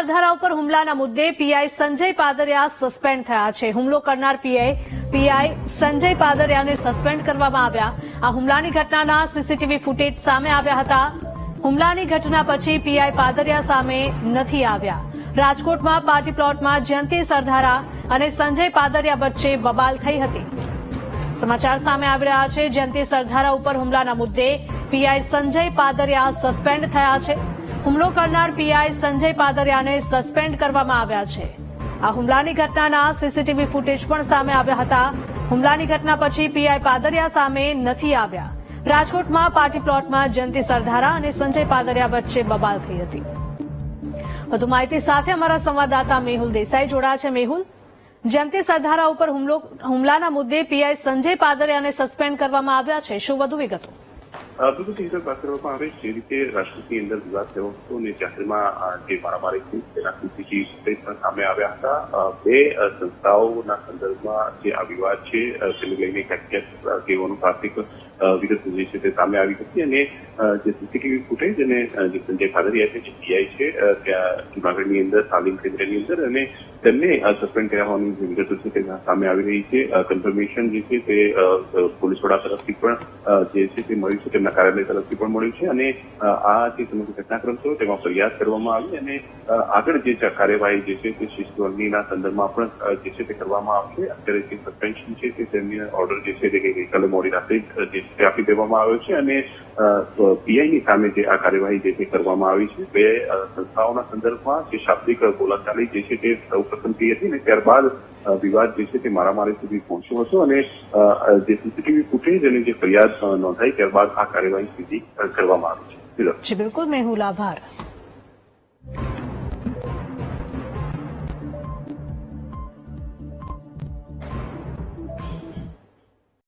સરધારા ઉપર હુમલાના મુદ્દે પીઆઈ સંજય પાદરિયા સસ્પેન્ડ થયા છે. હુમલો કરનાર પીઆઈ પીઆઈ સંજય પાદરિયાને સસ્પેન્ડ કરવામાં આવ્યા. આ હુમલાની ઘટનાના સીસીટીવી ફૂટેજ સામે આવ્યા હતા. હુમલાની ઘટના પછી પીઆઈ પાદરિયા સામે નથી આવ્યા. રાજકોટમાં પાર્ટી પ્લોટમાં જયંતિ સરધારા અને સંજય પાદરિયા વચ્ચે બબાલ થઈ હતી. સમાચાર સામે આવી રહ્યા છે. જયંતિ સરધારા ઉપર હુમલાના મુદ્દે પીઆઈ સંજય પાદરિયા સસ્પેન્ડ થયા છે. હુમલો કરનાર પીઆઈ સંજય પાદરિયાને સસ્પેન્ડ કરવામાં આવ્યા છે. આ હુમલાની ઘટનાના સીસીટીવી ફૂટેજ પણ સામે આવ્યા હતા. હુમલાની ઘટના પછી પીઆઈ પાદરિયા સામે નથી આવ્યા. રાજકોટમાં પાર્ટી પ્લોટમાં જયંતિ સરધારા અને સંજય પાદરિયા વચ્ચે બબાલ થઈ હતી. વધુ માહિતી સાથે અમારા સંવાદદાતા મેહુલ દેસાઈ જોડાયા છે. મેહુલ, જયંતિ સરધારા ઉપર હુમલો હુમલાના મુદ્દે પીઆઈ સંજય પાદરિયાને સસ્પેન્ડ કરવામાં આવ્યા છે. શું વધુ વિગતો? જે રીતે વાત કરવામાં આવે જે રીતે રાષ્ટ્રપતિ અંદર વિવાદ થયો હતો અને જાહેરમાં જે મારામારી થઈ તેના સીસીટીવી પણ સામે આવ્યા હતા બે સંસ્થાઓના સંદર્ભમાં જે આ વિવાદ છે તેને લઈને ક્યાંક તેઓનું પ્રાથમિક વિગત જે છે તે સામે આવી હતી અને જે સીસીટીવી ફૂટેજ અને જે સંજય ભાદરિયા છે, જે પીઆઈ છે ત્યાં જુનાગઢની અંદર, તાલીમ કેન્દ્રની અંદર અને તેમને સસ્પેન્ડ કર્યા હોવાની જે વિગતો છે તે સામે આવી રહી છે. કન્ફર્મેશન જે છે તે પોલીસ વડા તરફથી પણ જે છે તે મળ્યું છે, તેમના કાર્યાલય તરફથી પણ મળ્યું છે અને આ જે સમગ્ર ઘટનાક્રમ છે તેમાં ફરિયાદ કરવામાં આવી અને આગળ જે કાર્યવાહી જે છે તે શિસ્તવર્ગીના સંદર્ભમાં પણ જે છે તે કરવામાં આવશે. અત્યારે જે સસ્પેન્શન છે તે તેમની ઓર્ડર જે છે તે ગઈકાલે મોડી રાત્રે જે તે આપી દેવામાં આવ્યો છે અને પીઆઈની સામે જે આ કાર્યવાહી જે કરવામાં આવી છે, બે સંસ્થાઓના સંદર્ભમાં જે શાબ્દિક બોલાચાલી જે છે તે સૌ થઈ હતી અને ત્યારબાદ વિવાદ જે છે તે મારામારી સુધી પહોંચ્યો હતો અને જે સીસીટીવી ફૂટેજ અને જે ફરિયાદ નોંધાઈ ત્યારબાદ આ કાર્યવાહી સીધી કરવામાં આવી છે. બિલકુલ. મેહુલ આભાર